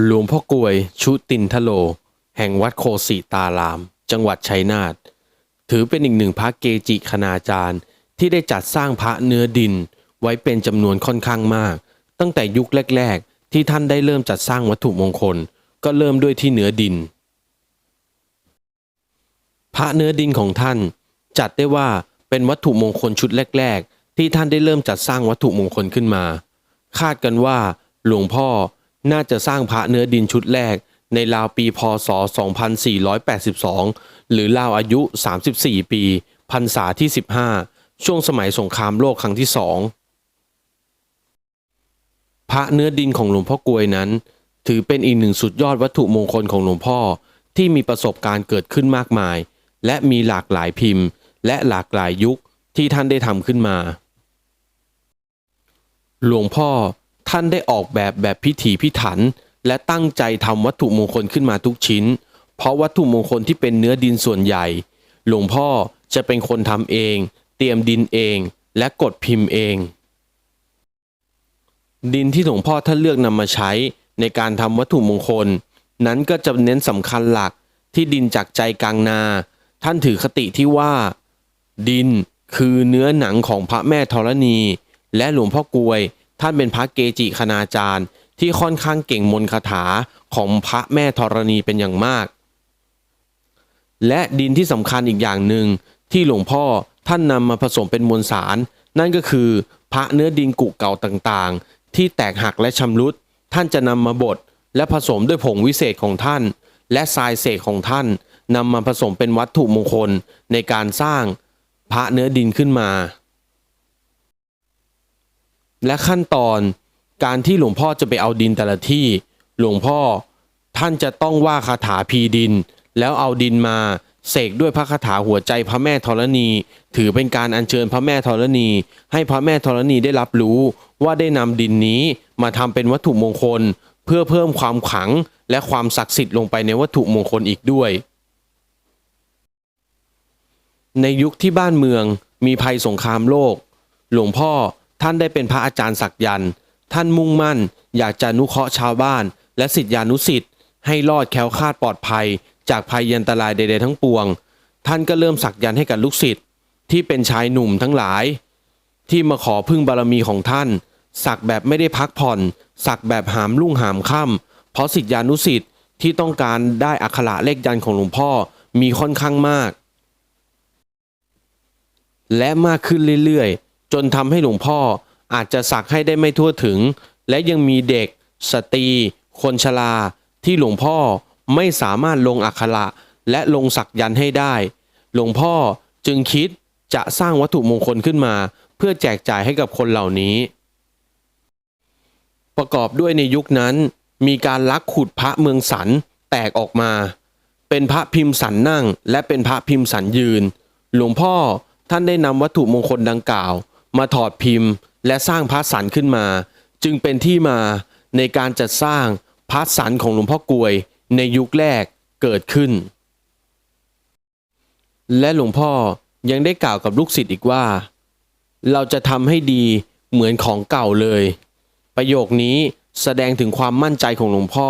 หลวงพ่อกลวยชุตินทโล แห่งวัดโคสิตาราม จังหวัดชัยนาทถือเป็นอีกหนึ่งพระเกจิคณาจารย์ ที่ได้จัดสร้างพระเนื้อดิน ไว้เป็นจำนวนค่อนข้างมาก ตั้งแต่ยุคแรก ๆ ที่ท่านได้เริ่มจัดสร้างวัตถุมงคล ก็เริ่มด้วยที่เนื้อดิน พระเนื้อดินของท่าน จัดได้ว่าเป็นวัตถุมงคลชุดแรก ๆ ที่ท่านได้เริ่มจัดสร้างวัตถุมงคลขึ้นมา คาดกันว่าหลวงพ่อ น่าจะสร้างพระเนื้อดินชุดแรก ในราวปีพศ 2482 หรือราวอายุ 34 ปีพรรษาที่ 15 ช่วงสมัยสงครามโลกครั้งที่สองพระเนื้อดินของหลวงพ่อกลวยนั้น ถือเป็นอีกหนึ่งสุดยอดวัตถุมงคลของหลวงพ่อที่มีประสบการณ์เกิดขึ้นมากมาย และมีหลากหลายพิมพ์ และหลากหลายยุคที่ท่านได้ทำขึ้นมา หลวงพ่อ ท่านได้ออกแบบแบบพิถีพิถัน และตั้งใจทำวัตถุมงคลขึ้นมาทุกชิ้น เพราะวัตถุมงคลที่เป็นเนื้อดินส่วนใหญ่ หลวงพ่อจะเป็นคนทำเอง เตรียมดินเอง และกดพิมพ์เอง ดินที่หลวงพ่อท่านเลือกนำมาใช้ในการทำวัตถุมงคล นั้นก็จะเน้นสำคัญหลักที่ดินจากใจกลางนา ท่านถือคติที่ว่า ดินคือเนื้อหนังของพระแม่ธรณี และหลวงพ่อกลวย ท่านเป็นพระเกจิคณาจารย์ ที่ค่อนข้างเก่งมนต์คาถาของพระแม่ธรณีเป็นอย่างมาก และดินที่สำคัญอีกอย่างหนึ่งที่หลวงพ่อท่านนำมาผสมเป็นมวลสาร นั่นก็คือพระเนื้อดินกุเก่าต่างๆ ที่แตกหักและชำรุดท่านจะนำมาบดและผสมด้วยผงวิเศษของท่าน และทรายเศษของท่านนำมาผสมเป็นวัตถุมงคลในการสร้างพระเนื้อดินขึ้นมา และขั้นตอนการที่หลวงพ่อจะไปเอาดินแต่ละที่ หลวงพ่อท่านจะต้องว่าคาถาพีดิน แล้วเอาดินมาเสกด้วยพระคาถาหัวใจพระแม่ธรณี ถือเป็นการอัญเชิญพระแม่ธรณี ให้พระแม่ธรณีได้รับรู้ว่าได้นำดินนี้มาทำเป็นวัตถุมงคล เพื่อเพิ่มความขลังและความศักดิ์สิทธิ์ลงไปในวัตถุมงคลอีกด้วย ในยุคที่บ้านเมืองมีภัยสงครามโลก หลวงพ่อ ท่านได้เป็นพระอาจารย์ศักยันต์ท่านมุ่งมั่น อยากจะนุเคราะห์ชาวบ้าน และสิทธิานุสิทธิ์ให้รอดแคล้วคลาดปลอดภัย จากภัยยันตรายใดๆทั้งปวง ท่านก็เริ่มสักยันต์ให้กับลูกศิษย์ที่เป็นชายหนุ่มทั้งหลาย ที่มาขอพึ่งบารมีของท่าน สักแบบไม่ได้พักผ่อน สักแบบหามรุ่งหามค่ำเพราะสิทธิานุสิทธิ์ที่ต้องการได้อักขระเลขยันต์ของหลวงพ่อมีค่อนข้างมาก และมากขึ้นเรื่อยๆ จนทำให้หลวงพ่ออาจจะสักให้ได้ไม่ทั่วถึง และยังมีเด็ก สตรี คนชรา ที่หลวงพ่อไม่สามารถลงอักขระและลงสักยันให้ได้ หลวงพ่อจึงคิดจะสร้างวัตถุมงคลขึ้นมา เพื่อแจกจ่ายให้กับคนเหล่านี้ ประกอบด้วยในยุคนั้น มีการลักขุดพระเมืองสันแตกออกมา เป็นพระพิมพ์สันนั่ง และเป็นพระพิมพ์สันยืน หลวงพ่อท่านได้นำวัตถุมงคลดังกล่าว มาถอดพิมพ์ และสร้างพระสันขึ้นมา จึงเป็นที่มาในการจัดสร้างพระสันของหลวงพ่อกลวยในยุคแรกเกิดขึ้น และหลวงพ่อยังได้กล่าวกับลูกศิษย์อีกว่า เราจะทำให้ดีเหมือนของเก่าเลย ประโยคนี้แสดงถึงความมั่นใจของหลวงพ่อ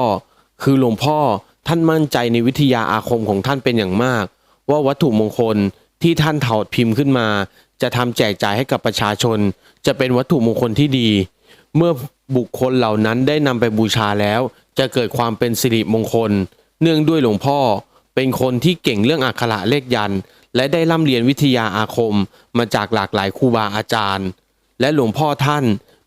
คือหลวงพ่อท่านมั่นใจในวิทยาอาคมของท่านเป็นอย่างมาก ว่าวัตถุมงคลที่ท่านถอดพิมพ์ขึ้นมา จะทำแจกจ่ายให้กับประชาชน จะเป็นวัตถุมงคลที่ดี เมื่อบุคคลเหล่านั้นได้นำไปบูชาแล้ว จะเกิดความเป็นสิริมงคล เนื่องด้วยหลวงพ่อ เป็นคนที่เก่งเรื่องอักขระเลขยัน และได้ร่ำเรียนวิทยาอาคม มาจากหลากหลายครูบาอาจารย์ และหลวงพ่อท่าน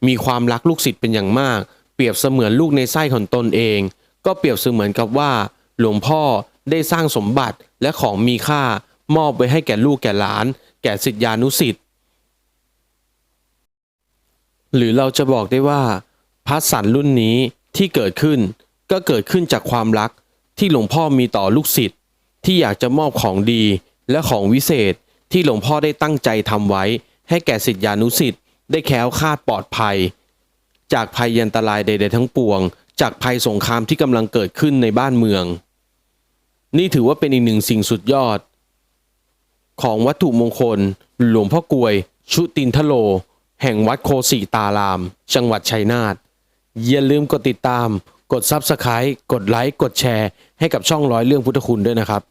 มีความรักลูกศิษย์เป็นอย่างมาก เปรียบเสมือนลูกในไส้ของตนเอง ก็เปรียบเสมือนกับว่า หลวงพ่อได้สร้างสมบัติและของมีค่ามอบไว้ให้แก่ลูกแก่หลาน แก่ศิษยานุศิษย์หรือเราจะบอกได้ว่าพระสันรุ่นนี้ที่เกิดขึ้นก็เกิดขึ้นจากความรักที่หลวงพ่อมีต่อลูกศิษย์ที่อยากจะมอบของดีและของวิเศษที่หลวงพ่อได้ตั้งใจทำไว้ ให้แก่ศิษยานุศิษย์ได้แคล้วคลาดปลอดภัย จากภัยยันตรายใดๆทั้งปวง จากภัยสงครามที่กำลังเกิดขึ้นในบ้านเมือง นี่ถือว่าเป็นอีกหนึ่งสิ่งสุดยอด ของวัตถุมงคล หลวงพ่อกวย ชุตินทโล แห่งวัดโคสีตาราม จังหวัดชัยนาทอย่าลืมกดติดตาม กด Subscribe กดไลค์ กดแชร์ ให้กับช่องร้อยเรื่องพุทธคุณด้วยนะครับ